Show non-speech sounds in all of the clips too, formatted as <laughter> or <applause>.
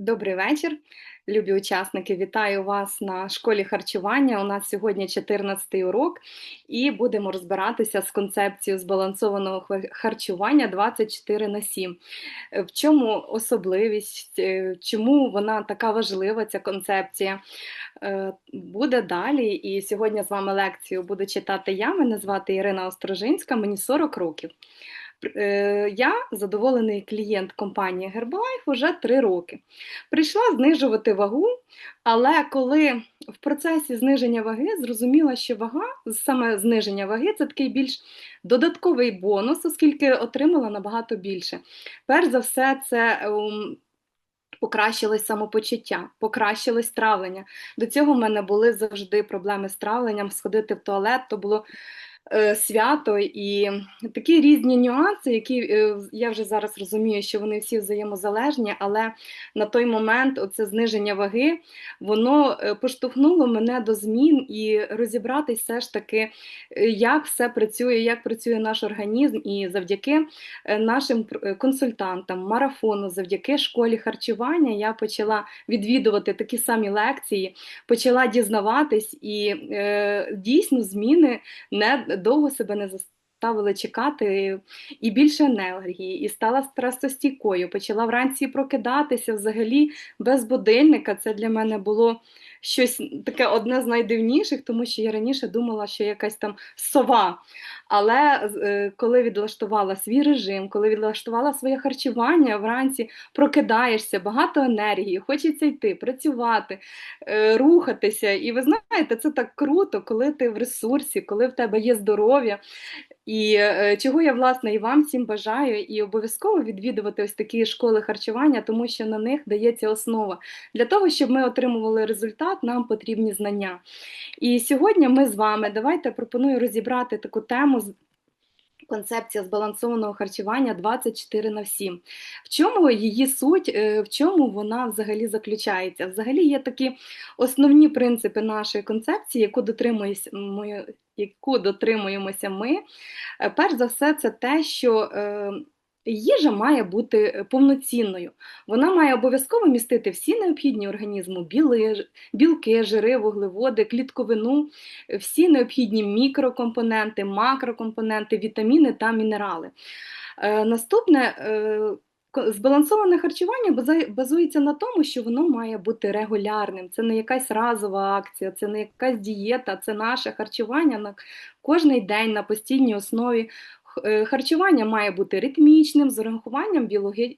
Добрий вечір, любі учасники. Вітаю вас на школі харчування. У нас сьогодні 14-й урок, і будемо розбиратися з концепцією збалансованого харчування 24 на 7. Е, в чому особливість, е, чому вона така важлива, ця концепція? Е, буде далі. І сьогодні з вами лекцію буду читати я. Мене звати Ірина Острожинська, мені 40 років. Е, я задоволений клієнт компанії Herbalife вже три роки. Прийшла знижувати вагу, але коли в процесі зниження ваги зрозуміла, що вага, саме зниження ваги це такий більш додатковий бонус, оскільки отримала набагато більше. Перш за все, це. Ем, покращилось самопочуття, покращилось травлення. До цього в мене були завжди проблеми з травленням, сходити в туалет, то було свято і такі різні нюанси, які е, я вже зараз розумію, що вони всі взаємозалежні, але на той момент оце зниження ваги воно е, поштовхнуло мене до змін і розібратись все ж таки, як все працює, як працює наш організм, і завдяки нашим консультантам, марафону, завдяки школі харчування я почала відвідувати такі самі лекції, почала дізнаватись і е, дійсно зміни не довго себе не заставили чекати і більше енергії, і стала стресостійкою. Почала вранці прокидатися взагалі без будильника. Це для мене було щось таке одне з найдивніших, тому що я раніше думала, що якась там сова. Але е, коли відлаштувала свій режим, коли відлаштувала своє харчування, вранці прокидаєшся, багато енергії, хочеться йти, працювати, е, рухатися. І ви знаєте, це так круто, коли ти в ресурсі, коли в тебе є здоров'я. І е, чого я власне і вам всім бажаю, і обов'язково відвідувати ось такі школи харчування, тому що на них дається основа. Для того, щоб ми отримували результат, нам потрібні знання. І сьогодні ми з вами давайте пропоную розібрати таку тему. Концепція збалансованого харчування 24 на 7. В чому її суть, е, в чому вона взагалі заключається? Взагалі є такі основні принципи нашої концепції, яку дотримуюсь яку дотримуємося ми, е, перш за все, це те, що е, їжа має бути е, повноцінною. Вона має обов'язково містити всі необхідні організму білки, жири, вуглеводи, клітковину, всі необхідні мікрокомпоненти, макрокомпоненти, вітаміни та мінерали. Наступне Збалансоване харчування базується на тому, що воно має бути регулярним. Це не якась разова акція, це не якась дієта, це наше харчування на кожний день на постійній основі. Е, харчування має бути ритмічним з урахуванням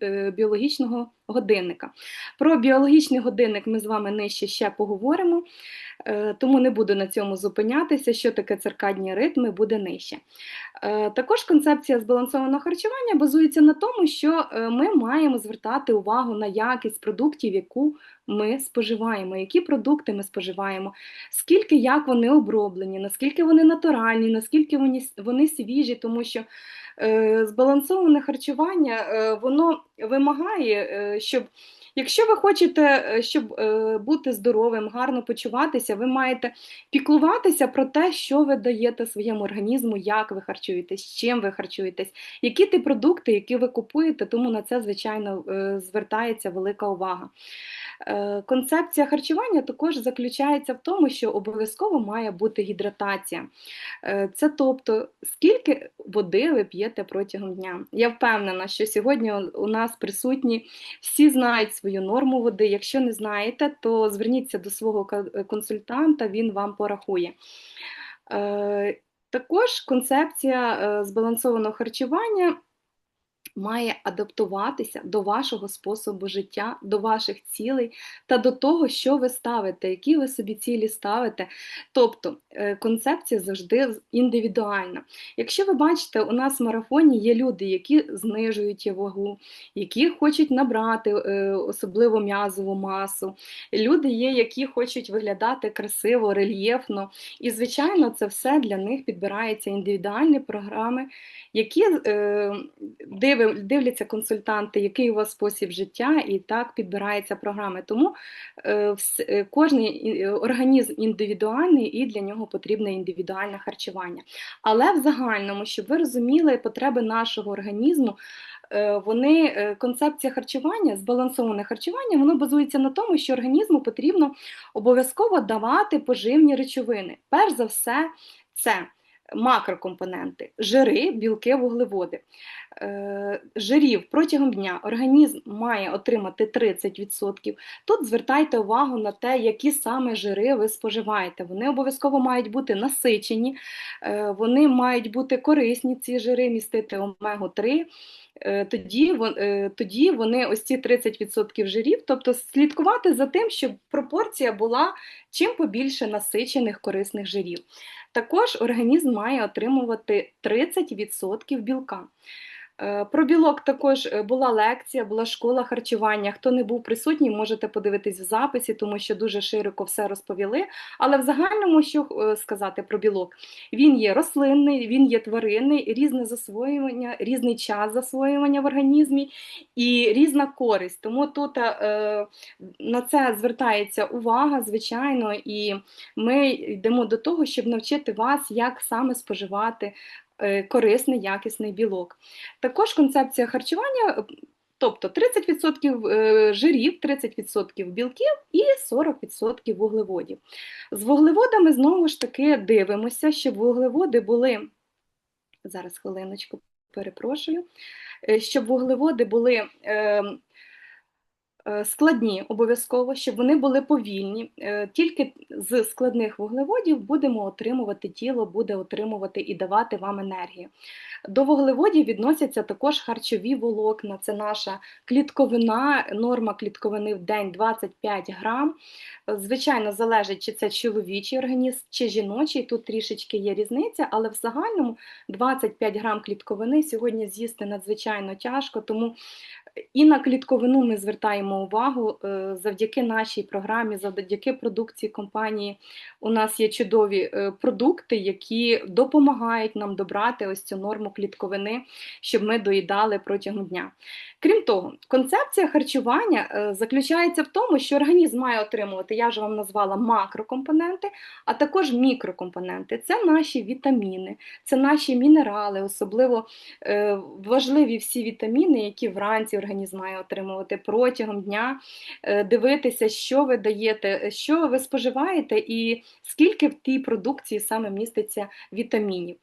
е, біологічного годинника. Про біологічний годинник ми з вами нижче ще поговоримо. Е, тому не буду на цьому зупинятися, що таке циркадні ритми буде нижче. Е, також концепція збалансованого харчування базується на тому, що е, ми маємо звертати увагу на якість продуктів, яку ми споживаємо, які продукти ми споживаємо, скільки як вони оброблені, наскільки вони натуральні, наскільки вони, вони свіжі, тому що збалансоване харчування воно вимагає, щоб Якщо ви хочете, е, щоб е, бути здоровим, гарно почуватися, ви маєте піклуватися про те, що ви даєте своєму організму, як ви харчуєтесь, чим ви харчуєтесь, які ті продукти, які ви купуєте, тому на це, звичайно, е, звертається велика увага. Концепція харчування також заключається в тому, що обов'язково має бути гідратація. Це тобто, скільки води ви п'єте протягом дня. Я впевнена, що сьогодні у нас присутні всі знають свою норму води. Якщо не знаєте, то зверніться до свого консультанта, він вам порахує. Е, також концепція збалансованого харчування має адаптуватися до вашого способу життя, до ваших цілей та до того, що ви ставите, які ви собі цілі ставите. Тобто е, концепція завжди індивідуальна. Якщо ви бачите, у нас в марафоні є люди, які знижують вагу, які хочуть набрати е, особливо м'язову масу, люди є, які хочуть виглядати красиво, рельєфно. І, звичайно, це все для них підбираються індивідуальні програми, які е, дивляться консультанти, який у вас спосіб життя, і так підбирається програми. Тому е, е кожен організм індивідуальний і для нього потрібне індивідуальне харчування. Але в загальному, щоб ви розуміли потреби нашого організму. е, вони концепція харчування, збалансоване харчування, воно базується на тому, що організму потрібно обов'язково давати поживні речовини. Перш за все, це макрокомпоненти, жири, білки, вуглеводи. Е, жирів протягом дня організм має отримати 30%. Тут звертайте увагу на те, які саме жири ви споживаєте. Вони обов'язково мають бути насичені, е, вони мають бути корисні, ці жири, містити омегу-3. Е, тоді тоді вони ось ці 30% жирів, тобто слідкувати за тим, щоб пропорція була чим побільше насичених корисних жирів. Також організм має отримувати 30% білка. Е, про білок також е, була лекція, була школа харчування. Хто не був присутній, можете подивитись в записі, тому що дуже широко все розповіли. Але в загальному, що е, сказати про білок, він є рослинний, він є тваринний, різне засвоювання, різний час засвоювання в організмі і різна користь. Тому тут на це звертається увага, звичайно, і ми йдемо до того, щоб навчити вас, як саме споживати корисний, якісний білок. Також концепція харчування. Тобто 30% е, жирів, 30% білків і 40% вуглеводів. З вуглеводами знову ж таки дивимося, щоб вуглеводи були, зараз хвилиночку перепрошую, е, щоб вуглеводи були ем, Е, складні обов'язково, щоб вони були повільні. Е, тільки з складних вуглеводів будемо отримувати тіло, буде отримувати і давати вам енергію. До вуглеводів відносяться також харчові волокна, це наша клітковина, норма клітковини в день 25 грам. Звичайно, залежить, чи це чоловічий організм, чи жіночий. Тут трішечки є різниця, але в загальному 25 грам клітковини сьогодні з'їсти надзвичайно тяжко, тому і на клітковину ми звертаємо увагу е, завдяки нашій програмі, завдяки продукції компанії. У нас є чудові е, продукти, які допомагають нам добрати ось цю норму клітковини, щоб ми доїдали протягом дня. Крім того, концепція харчування е, заключається в тому, що організм має отримувати, я вже вам назвала макрокомпоненти, а також мікрокомпоненти. Це наші вітаміни, це наші мінерали, особливо важливі всі вітаміни, які вранці організм має отримувати протягом дня, е, дивитися, що ви даєте, що ви споживаєте, і скільки в тій продукції саме міститься вітамінів.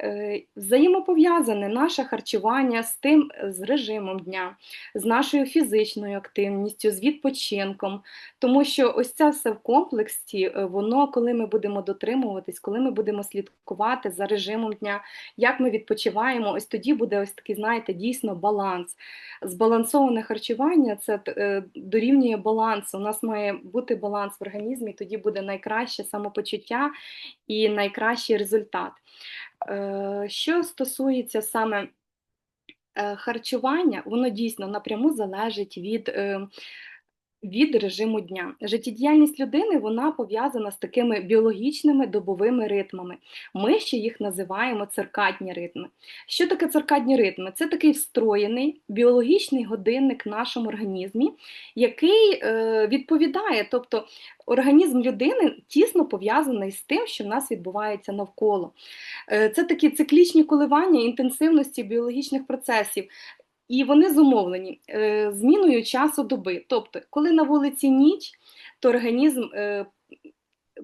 Е, взаємопов'язане наше харчування з тим, з режимом дня, з нашою фізичною активністю, з відпочинком, тому що ось це все в комплексі, е, воно, коли ми будемо дотримуватись, коли ми будемо слідкувати за режимом дня, як ми відпочиваємо, ось тоді буде ось такий, знаєте, дійсно баланс. Збалансоване харчування це е, дорівнює балансу. У нас має бути баланс в організмі, тоді буде найкраще самопочуття і найкращий результат. Е, що стосується саме е, харчування, воно дійсно напряму залежить від від режиму дня. Життєдіяльність людини вона пов'язана з такими біологічними добовими ритмами. Ми ще їх називаємо циркадні ритми. Що таке циркадні ритми? Це такий встроєний біологічний годинник в нашому організмі, який е, відповідає, тобто організм людини тісно пов'язаний з тим, що в нас відбувається навколо. Е, це такі циклічні коливання інтенсивності біологічних процесів. І вони зумовлені е, зміною часу доби. Тобто, коли на вулиці ніч, то організм е,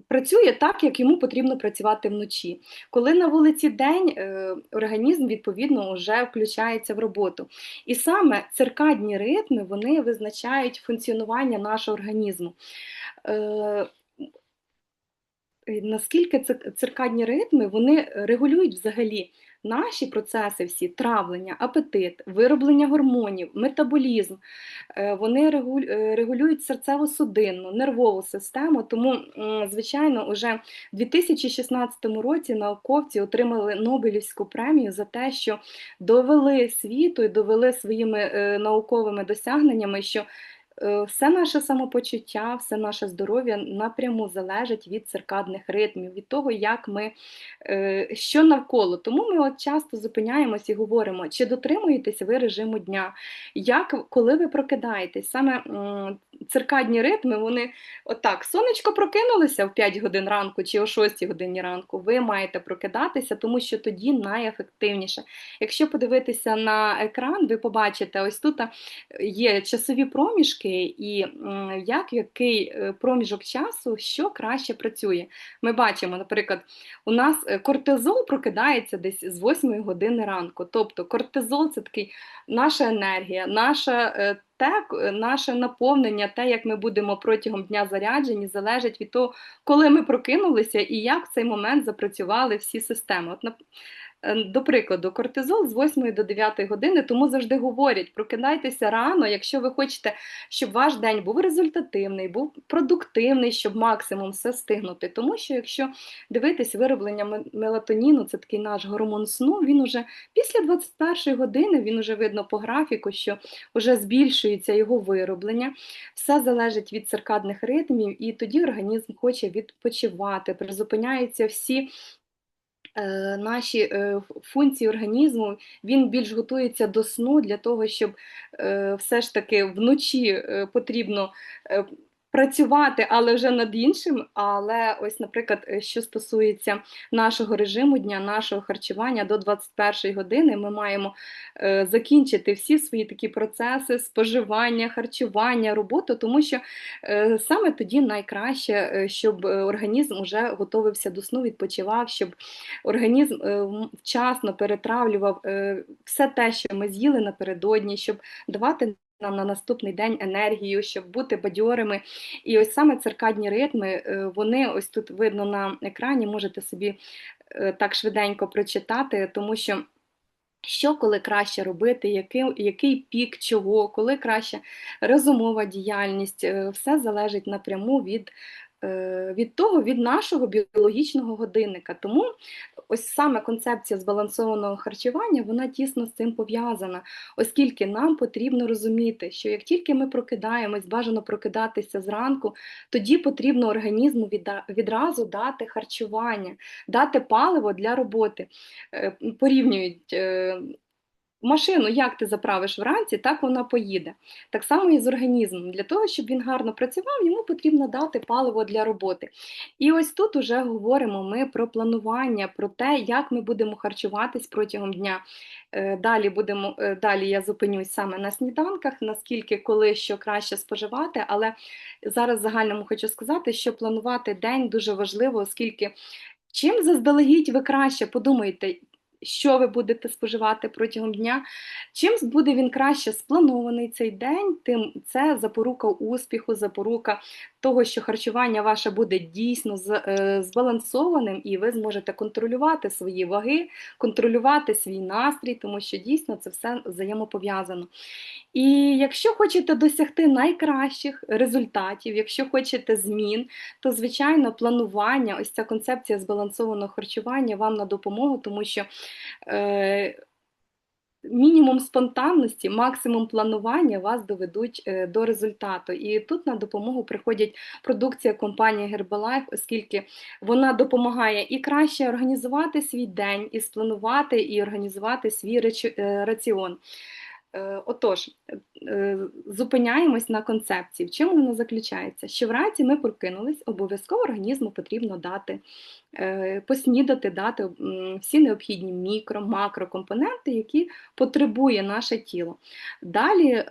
працює так, як йому потрібно працювати вночі. Коли на вулиці день, е, організм відповідно вже включається в роботу. І саме циркадні ритми вони визначають функціонування нашого організму. Наскільки циркадні ритми вони регулюють взагалі наші процеси, всі травлення, апетит, вироблення гормонів, метаболізм, е, вони е, регулюють серцево-судинну, нервову систему. Тому, звичайно, уже в 2016 році науковці отримали Нобелівську премію за те, що довели світу і довели своїми е, науковими досягненнями, що все наше самопочуття, все наше здоров'я напряму залежить від циркадних ритмів, від того, як ми е, що навколо. Тому ми от часто зупиняємось і говоримо, чи дотримуєтесь ви режиму дня, як коли ви прокидаєтесь, саме циркадні ритми, вони отак, сонечко прокинулося в 5 годин ранку чи о 6 годині ранку, ви маєте прокидатися, тому що тоді найефективніше. Якщо подивитися на екран, ви побачите, ось тут є часові проміжки, і як який е, проміжок часу що краще працює. Ми бачимо, наприклад, у нас е, кортизол прокидається десь з 8 години ранку. Тобто кортизол це такий наша енергія, наша е, те, наше наповнення, те, як ми будемо протягом дня заряджені, залежить від того, коли ми прокинулися і як в цей момент запрацювали всі системи. От до прикладу, кортизол з 8 до 9 години, тому завжди говорять: прокидайтеся рано, якщо ви хочете, щоб ваш день був результативний, був продуктивний, щоб максимум все встигнути. Тому що, якщо дивитись вироблення мелатоніну, це такий наш гормон сну, він уже після 21 години, він уже видно по графіку, що вже збільшується його вироблення. Все залежить від циркадних ритмів, і тоді організм хоче відпочивати, призупиняються всі Е, наші е, функції організму, він більш готується до сну для того, щоб е, все ж таки вночі потрібно працювати, але вже над іншим. Але ось, наприклад, е, що стосується нашого режиму дня, нашого харчування до 21 години, ми маємо е, закінчити всі свої такі процеси споживання, харчування, роботу, тому що е, саме тоді найкраще, щоб організм вже готовився до сну, відпочивав, щоб організм вчасно перетравлював все те, що ми з'їли напередодні, щоб давати нам на наступний день енергію, щоб бути бадьорими. І ось саме циркадні ритми, е, вони ось тут видно на екрані, можете собі е, так швиденько прочитати, тому що. Що коли краще робити, який який пік чого, коли краще розумова діяльність, е, все залежить напряму від від того, від нашого біологічного годинника. Тому ось саме концепція збалансованого харчування вона тісно з цим пов'язана, оскільки нам потрібно розуміти, що як тільки ми прокидаємось, бажано прокидатися зранку, тоді потрібно організму відразу дати харчування, дати паливо для роботи. Е, порівнюють е, Машину, як ти заправиш вранці, так вона поїде. Так само і з організмом. Для того, щоб він гарно працював, йому потрібно дати паливо для роботи. І ось тут уже говоримо ми про планування, про те, як ми будемо харчуватись протягом дня. Е, далі будемо, е, далі я зупинюсь саме на сніданках, наскільки коли що краще споживати, але зараз загальному хочу сказати, що планувати день дуже важливо, оскільки. Чим заздалегідь ви краще подумаєте, що ви будете споживати протягом дня. Чим буде він краще спланований цей день, тим це запорука успіху, запорука того, що харчування ваше буде дійсно е, збалансованим, і ви зможете контролювати свої ваги, контролювати свій настрій, тому що дійсно це все взаємопов'язано. І якщо хочете досягти найкращих результатів, якщо хочете змін, то звичайно планування, ось ця концепція збалансованого харчування вам на допомогу, тому що мінімум спонтанності, максимум планування вас доведуть е, до результату. І тут на допомогу приходять продукція компанії Herbalife, оскільки вона допомагає і краще організувати свій день, і спланувати, і організувати свій е, раціон. Е, отож, е, зупиняємось на концепції. В чому вона заключається? Що вранці ми прокинулись, обов'язково організму потрібно дати, е, поснідати, дати всі необхідні мікро, макрокомпоненти, які потребує наше тіло. Далі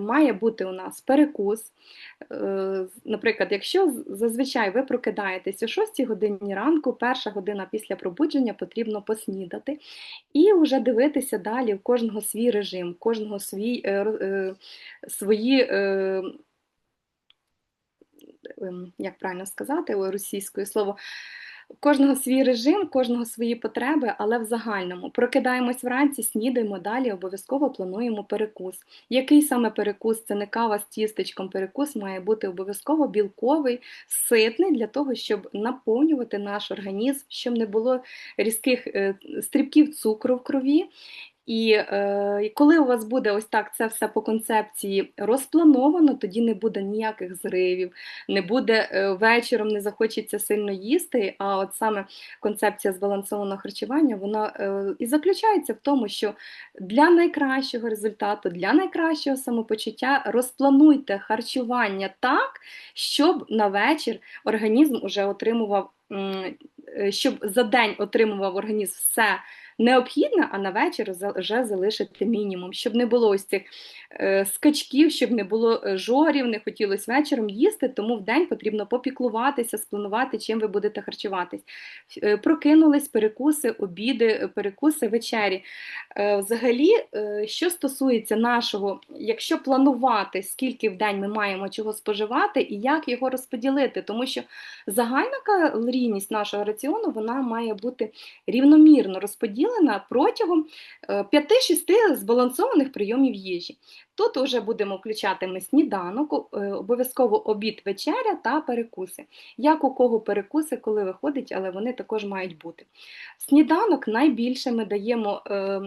має бути у нас перекус. Наприклад, якщо зазвичай ви прокидаєтесь о 6 годині ранку, перша година після пробудження потрібно поснідати і вже дивитися далі в кожного свій режим, в кожного свій, е, е, свої. Е, ем, як правильно сказати російською слово, кожного свій режим, кожного свої потреби, але в загальному прокидаємось вранці, снідаємо далі, обов'язково плануємо перекус. Який саме перекус? Це не кава з тістечком. Перекус має бути обов'язково білковий, ситний для того, щоб наповнювати наш організм, щоб не було різких стрибків цукру в крові. І е, коли у вас буде ось так це все по концепції розплановано, тоді не буде ніяких зривів, не буде е, вечором, не захочеться сильно їсти. А от саме концепція збалансованого харчування, вона е, і заключається в тому, що для найкращого результату, для найкращого самопочуття розплануйте харчування так, щоб на вечір організм уже отримував, е, щоб за день отримував організм все необхідне, а на вечір вже залишити мінімум, щоб не було ось цих е, скачків, щоб не було е, жорів, не хотілося вечором їсти, тому в день потрібно попіклуватися, спланувати, чим ви будете харчуватись. Е, Прокинулись перекуси, обіди, перекуси, вечері. Взагалі, що стосується нашого, якщо планувати, скільки в день ми маємо чого споживати і як його розподілити, тому що загальна калорійність нашого раціону вона має бути рівномірно розподілена протягом е, 5-6 збалансованих прийомів їжі. Тут вже будемо включати ми сніданок, е, обов'язково обід, вечеря та перекуси. Як у кого перекуси, коли виходить, але вони також мають бути. Сніданок найбільше ми даємо е,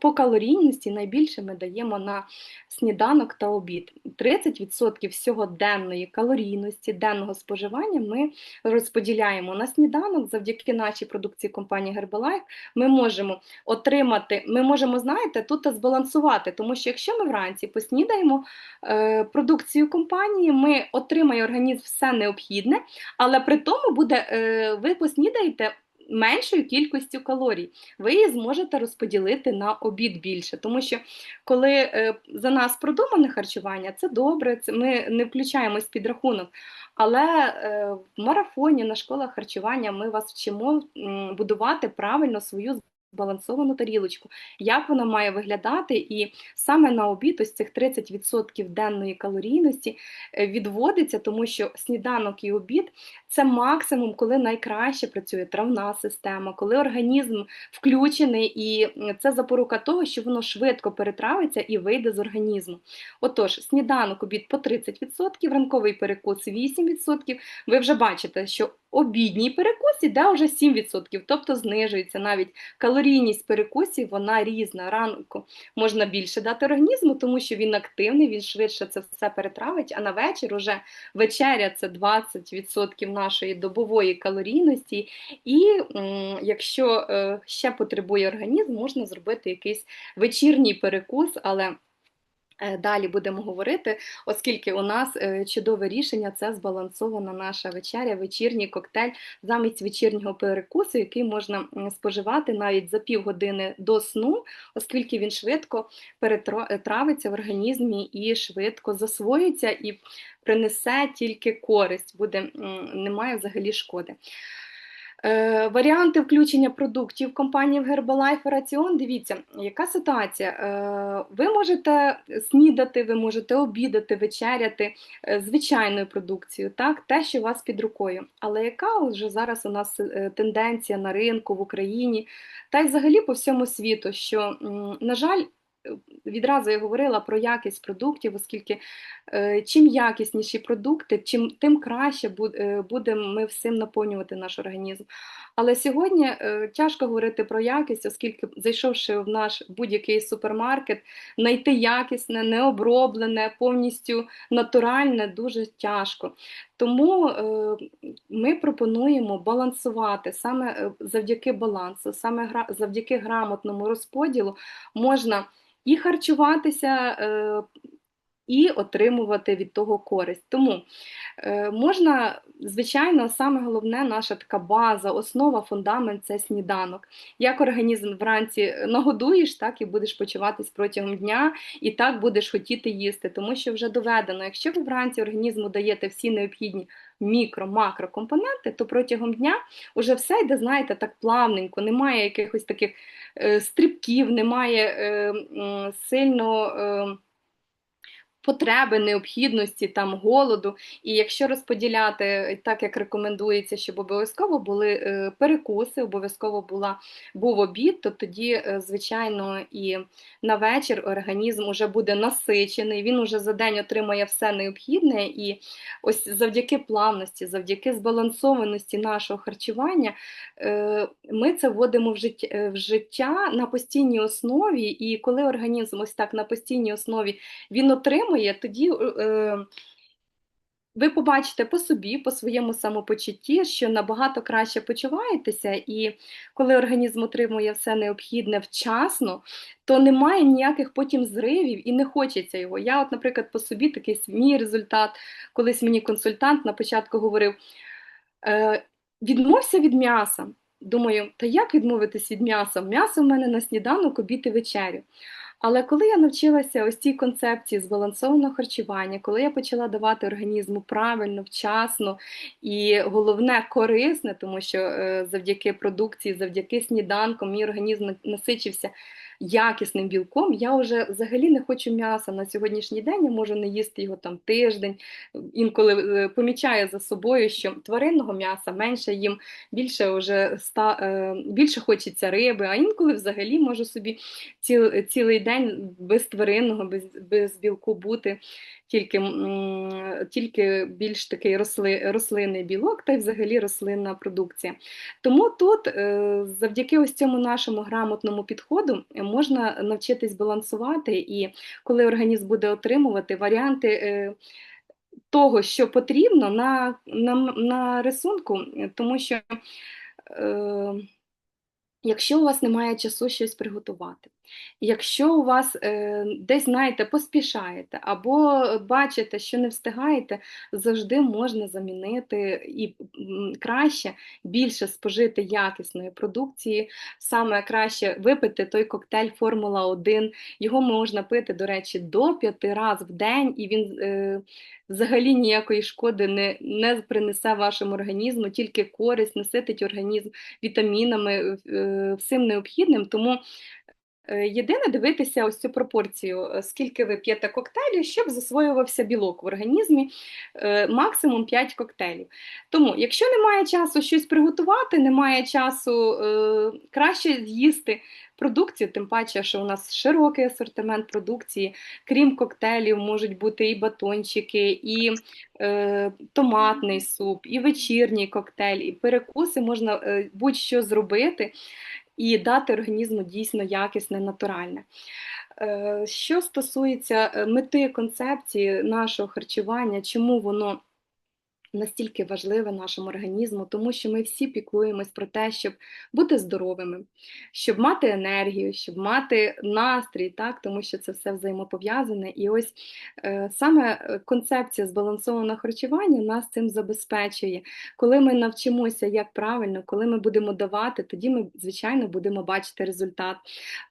по калорійності, найбільше ми даємо на сніданок та обід. 30% всього денної калорійності, денного споживання ми розподіляємо на сніданок завдяки нашій продукції компанії Herbalife. Ми можемо отримати, ми можемо, знаєте, тут збалансувати, тому що якщо ми вранці поснідаємо е, продукцію компанії, ми отримає організм все необхідне, але при тому буде, е, ви поснідаєте. Меншою кількістю калорій ви її зможете розподілити на обід більше, тому що коли е, за нас продумане харчування, це добре, це ми не включаємось в підрахунок. Але е, в марафоні на школах харчування ми вас вчимо будувати правильно свою збалансовану тарілочку, як вона має виглядати, і саме на обід ось цих 30% денної калорійності е, відводиться, тому що сніданок і обід це максимум, коли найкраще працює травна система, коли організм включений, і це запорука того, що воно швидко перетравиться і вийде з організму. Отож, сніданок обід по 30%, ранковий перекус 8%. Ви вже бачите, що обідній перекус іде вже 7%, тобто знижується навіть калорійність перекусів, вона різна. Ранку можна більше дати організму, тому що він активний, він швидше це все перетравить, а на вечір уже вечеря це 20% нашої добової калорійності. І якщо е, ще потребує організм, можна зробити якийсь вечірній перекус, але Далі будемо говорити, оскільки у нас е, чудове рішення це збалансована наша вечеря, вечірній коктейль замість вечірнього перекусу, який можна споживати навіть за півгодини до сну, оскільки він швидко перетравиться в організмі і швидко засвоїться і принесе тільки користь, буде, немає взагалі шкоди. Е, Варіанти включення продуктів компанії в Herbalife раціон. Дивіться, яка ситуація. Е, Ви можете снідати, ви можете обідати, вечеряти е, звичайною продукцією, так, те, що у вас під рукою. Але яка вже зараз у нас тенденція на ринку в Україні, та й взагалі по всьому світу, що, на жаль, відразу я говорила про якість продуктів, оскільки е, чим якісніші продукти, чим тим краще е, будемо ми всім наповнювати наш організм. Але сьогодні е, тяжко говорити про якість, оскільки зайшовши в наш будь-який супермаркет, знайти якісне, необроблене, повністю натуральне дуже тяжко. Тому ми пропонуємо балансувати саме завдяки балансу, саме завдяки грамотному розподілу можна і харчуватися, е, і отримувати від того користь. Тому е, можна, звичайно, саме головне, наша така база, основа, фундамент це сніданок. Як організм вранці нагодуєш, так і будеш почуватись протягом дня, і так будеш хотіти їсти, тому що вже доведено, якщо ви вранці організму даєте всі необхідні мікро, макрокомпоненти, то протягом дня вже все йде, знаєте, так плавненько, немає якихось таких е, стрибків, немає е, е, сильно. Е, Потреби, необхідності, там голоду, і якщо розподіляти так, як рекомендується, щоб обов'язково були е, перекуси, обов'язково була був обід, то тоді, е, звичайно, і на вечір організм уже буде насичений, він уже за день отримає все необхідне, і ось завдяки плавності, завдяки збалансованості нашого харчування, е, ми це вводимо в життя на постійній основі, і коли організм ось так на постійній основі він отримує, тоді е, ви побачите по собі, по своєму самопочутті, що набагато краще почуваєтеся, і коли організм отримує все необхідне вчасно, то немає ніяких потім зривів і не хочеться його. Я, от, наприклад, по собі такий мій результат, колись мені консультант на початку говорив: е, відмовся від м'яса. Думаю, та як відмовитись від м'яса? М'ясо в мене на сніданок, обід і вечерю. Але коли я навчилася ось цій концепції збалансованого харчування, коли я почала давати організму правильно, вчасно і головне корисне, тому що е, завдяки продукції, завдяки сніданкам, мій організм насичився якісним білком, я вже взагалі не хочу м'яса на сьогоднішній день, я можу не їсти його там тиждень. Інколи е, помічаю за собою, що тваринного м'яса менше їм, більше вже ста, е, більше хочеться риби, а інколи взагалі можу собі ціл, цілий день без тваринного, без, без білку бути тільки тільки більш такий росли, рослинний білок та й взагалі рослинна продукція. Тому тут, е, завдяки ось цьому нашому грамотному підходу, можна навчитись балансувати, і коли організм буде отримувати варіанти. Е, того, що потрібно на на, на рисунку, тому що е, якщо у вас немає часу щось приготувати, Якщо у вас е, десь, знаєте, поспішаєте або бачите, що не встигаєте, завжди можна замінити і краще більше спожити якісної продукції, саме краще випити той коктейль Формула 1. Його можна пити, до речі, до п'яти разів в день, і він е, взагалі ніякої шкоди не не принесе вашому організму, тільки користь, наситить організм вітамінами, е, всім необхідним. Тому єдине дивитися ось цю пропорцію, е, скільки ви п'єте коктейлів, щоб засвоювався білок в організмі, е, максимум 5 коктейлів. Тому, якщо немає часу щось приготувати, немає часу краще їсти продукцію, тим паче, що у нас широкий асортимент продукції, крім коктейлів, можуть бути і батончики, і е, томатний суп, і вечірній коктейль, і перекуси можна е, будь-що зробити і дати організму дійсно якісне, натуральне. Е, що стосується е, мети концепції нашого харчування, чому воно настільки важливе нашому організму, тому що ми всі піклуємось про те, щоб бути здоровими, щоб мати енергію, щоб мати настрій, так, тому що це все взаємопов'язане. І ось е, саме е, концепція збалансованого харчування нас цим забезпечує. Коли ми навчимося як правильно, коли ми будемо давати, тоді ми, звичайно, будемо бачити результат.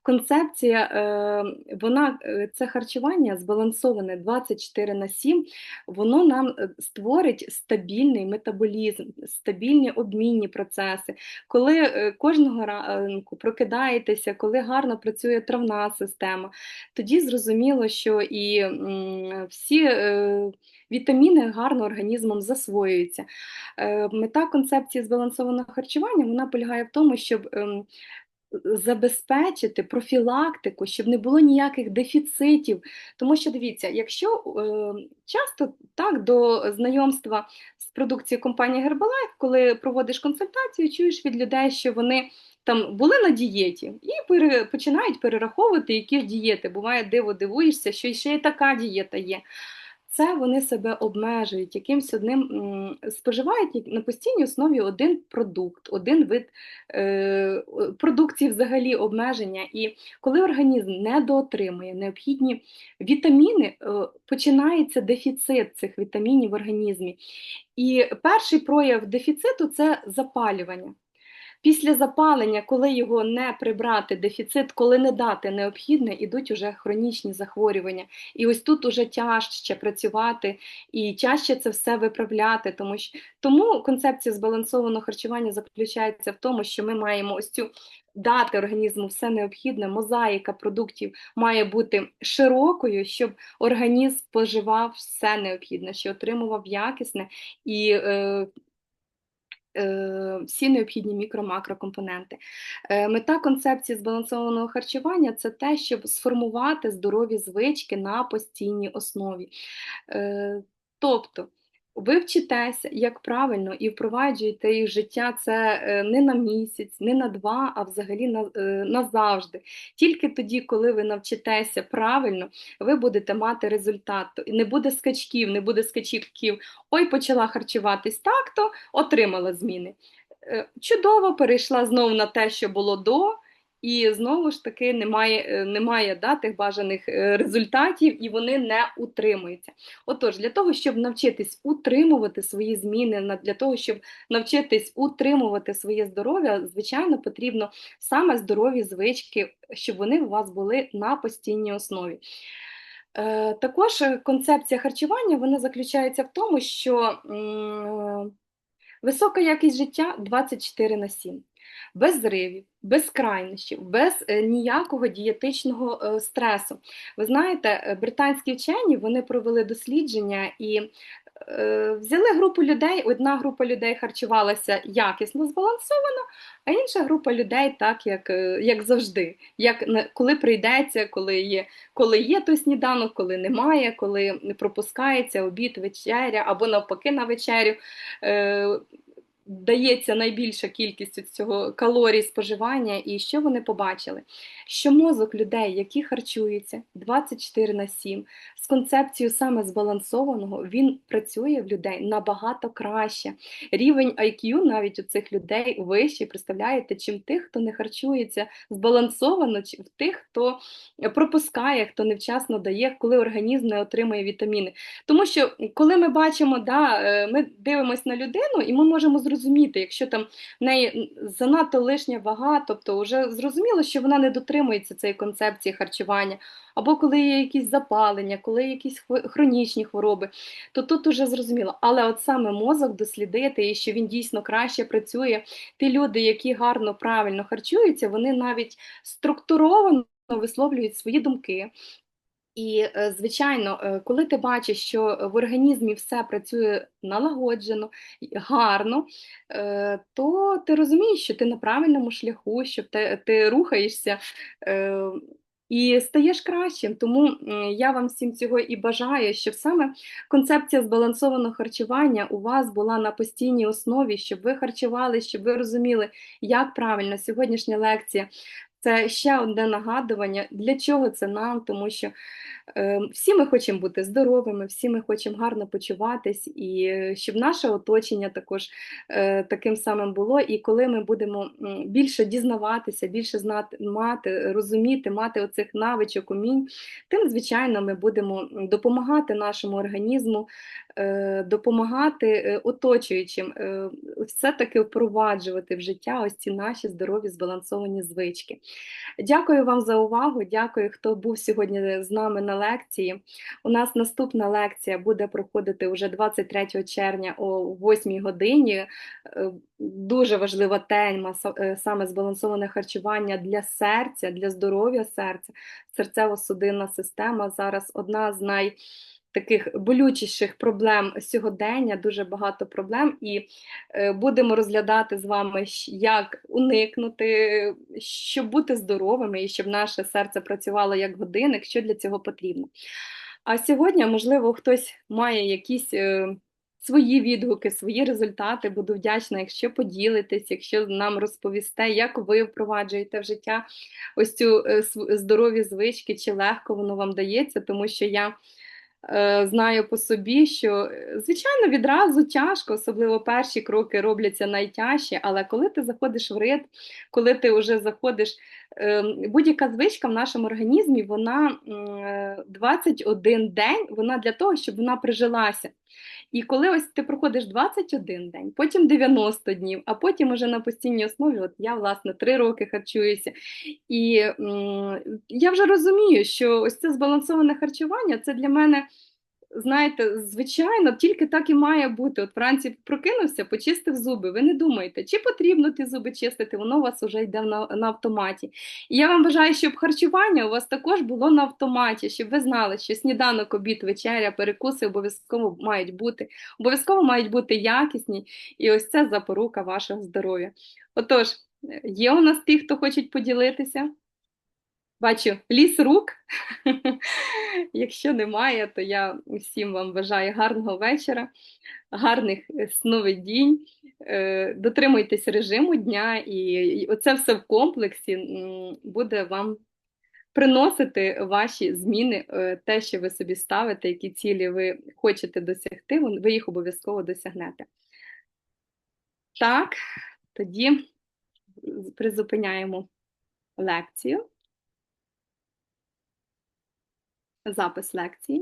Концепція, е, вона, е, це харчування збалансоване 24 на 7, воно нам е, створить стабільний метаболізм, стабільні обмінні процеси. Коли е, кожного ранку прокидаєтеся, коли гарно працює травна система, тоді зрозуміло, що і всі е, вітаміни гарно організмом засвоюються. Е, мета концепції збалансованого харчування вона полягає в тому, щоб ем, забезпечити профілактику, щоб не було ніяких дефіцитів. Тому що дивіться, якщо е, часто так до знайомства з продукцією компанії Herbalife, коли проводиш консультацію, чуєш від людей, що вони там були на дієті і пере, починають перераховувати які ж дієти. Буває, диво дивуєшся, що ще й така дієта є це вони себе обмежують, якимсь одним споживають на постійній основі один продукт, один вид е, продукції взагалі обмеження. І коли організм не доотримує необхідні вітаміни, е, починається дефіцит цих вітамінів в організмі. І перший прояв дефіциту це запалювання. Після запалення, коли його не прибрати, дефіцит, коли не дати необхідне, ідуть уже хронічні захворювання. І ось тут уже тяжче працювати і тяжче це все виправляти. Тому що тому концепція збалансованого харчування заключається в тому, що ми маємо ось цю дати організму все необхідне, мозаїка продуктів має бути широкою, щоб організм споживав все необхідне, що отримував якісне і е, всі необхідні мікро-макрокомпоненти. Е, мета концепції збалансованого харчування це те, щоб сформувати здорові звички на постійній основі. Е, тобто ви вчитеся, як правильно, і впроваджуєте їх життя це е, не на місяць, не на два, а взагалі на, е, назавжди. Тільки тоді, коли ви навчитеся правильно, ви будете мати результат. Не буде скачків, не буде скачків. Ой, почала харчуватись так-то, отримала зміни. Е, чудово перейшла знову на те, що було до. І знову ж таки немає е, немає да, тих бажаних е, результатів, і вони не утримуються. Отож, для того, щоб навчитись утримувати свої зміни, для того, щоб навчитись утримувати своє здоров'я, звичайно, потрібно саме здорові звички, щоб вони у вас були на постійній основі. Е, також концепція харчування вона заключається в тому, що висока якість життя 24 на 7 без зривів, без крайнощів, без е, ніякого дієтичного е, стресу. Ви знаєте, е, британські вчені вони провели дослідження і взяли групу людей. Одна група людей харчувалася якісно збалансовано, а інша група людей так, як як завжди. Як Коли прийдеться, коли є коли є той сніданок, коли немає, коли пропускається обід, вечеря або навпаки на вечерю дається найбільша кількість цього калорій споживання, і що вони побачили? Що мозок людей, які харчуються 24 на 7, з концепцією саме збалансованого, він працює в людей набагато краще. Рівень IQ навіть у цих людей вищий, представляєте, чим тих, хто не харчується збалансовано, чи в тих, хто пропускає, хто невчасно дає, коли організм не отримує вітаміни. Тому що, коли ми бачимо, да, е, ми дивимося на людину і ми можемо зрозуміти, зрозуміти, якщо там в неї занадто лишня вага, тобто вже зрозуміло, що вона не дотримується цієї концепції харчування, або коли є якісь запалення, коли є якісь хронічні хвороби, то тут уже зрозуміло. Але от саме мозок дослідити, і що він дійсно краще працює, ті люди, які гарно, правильно харчуються, вони навіть структуровано висловлюють свої думки, і, е, звичайно, е, коли ти бачиш, що в організмі все працює налагоджено, гарно, е, то ти розумієш, що ти на правильному шляху, що ти, ти рухаєшся. І стаєш кращим, тому я вам всім цього і бажаю, щоб саме концепція збалансованого харчування у вас була на постійній основі, щоб ви харчували, щоб ви розуміли, як правильно сьогоднішня лекція це ще одне нагадування, для чого це нам, тому що е, всі ми хочемо бути здоровими, всі ми хочемо гарно почуватись, і е, щоб наше оточення також е, таким самим було. І коли ми будемо більше дізнаватися, більше знати, мати, розуміти, мати оцих навичок, умінь, тим, звичайно, ми будемо допомагати нашому організму, допомагати е, оточуючим, е, все-таки впроваджувати в життя ось ці наші здорові збалансовані звички. Дякую вам за увагу. Дякую, хто був сьогодні з нами на лекції. У нас наступна лекція буде проходити уже 23 червня о 8 годині. Е, дуже важлива тема е, саме збалансоване харчування для серця, для здоров'я серця, серцево-судинна система зараз одна з най таких болючіших проблем сьогодення, дуже багато проблем, і е, будемо розглядати з вами, як уникнути, щоб бути здоровими і щоб наше серце працювало як годинник, що для цього потрібно. А сьогодні, можливо, хтось має якісь. Е, свої відгуки, свої результати. Буду вдячна, якщо поділитесь, якщо нам розповісте, як ви впроваджуєте в життя ось цю е, здорові звички, чи легко воно вам дається, тому що я знаю по собі, що звичайно відразу тяжко, особливо перші кроки робляться найтяжче, але коли ти заходиш в ритм, коли ти вже заходиш, ем, будь-яка звичка в нашому організмі, вона 21 день, вона для того, щоб вона прижилася. І коли ось ти проходиш 21 день, потім 90 днів, а потім уже на постійній основі, от я, власне, 3 роки харчуюся. І м, я вже розумію, що ось це збалансоване харчування це для мене. Знаєте, звичайно, тільки так і має бути. От вранці прокинувся, почистив зуби. Ви не думаєте, чи потрібно ті зуби чистити, воно у вас вже йде на, на автоматі. І я вам бажаю, щоб харчування у вас також було на автоматі, щоб ви знали, що сніданок, обід, вечеря, перекуси обов'язково мають бути, обов'язково мають бути якісні, і ось це запорука вашого здоров'я. Отож, є у нас ті, хто хочуть поділитися. Бачу ліс рук. <laughs> Якщо немає, то я всім вам бажаю гарного вечора, гарних сновидінь. Е, Дотримуйтесь режиму дня, і оце все в комплексі буде вам приносити ваші зміни, е, те, що ви собі ставите, які цілі ви хочете досягти, ви їх обов'язково досягнете. Так, тоді призупиняємо лекцію. Запис лекції.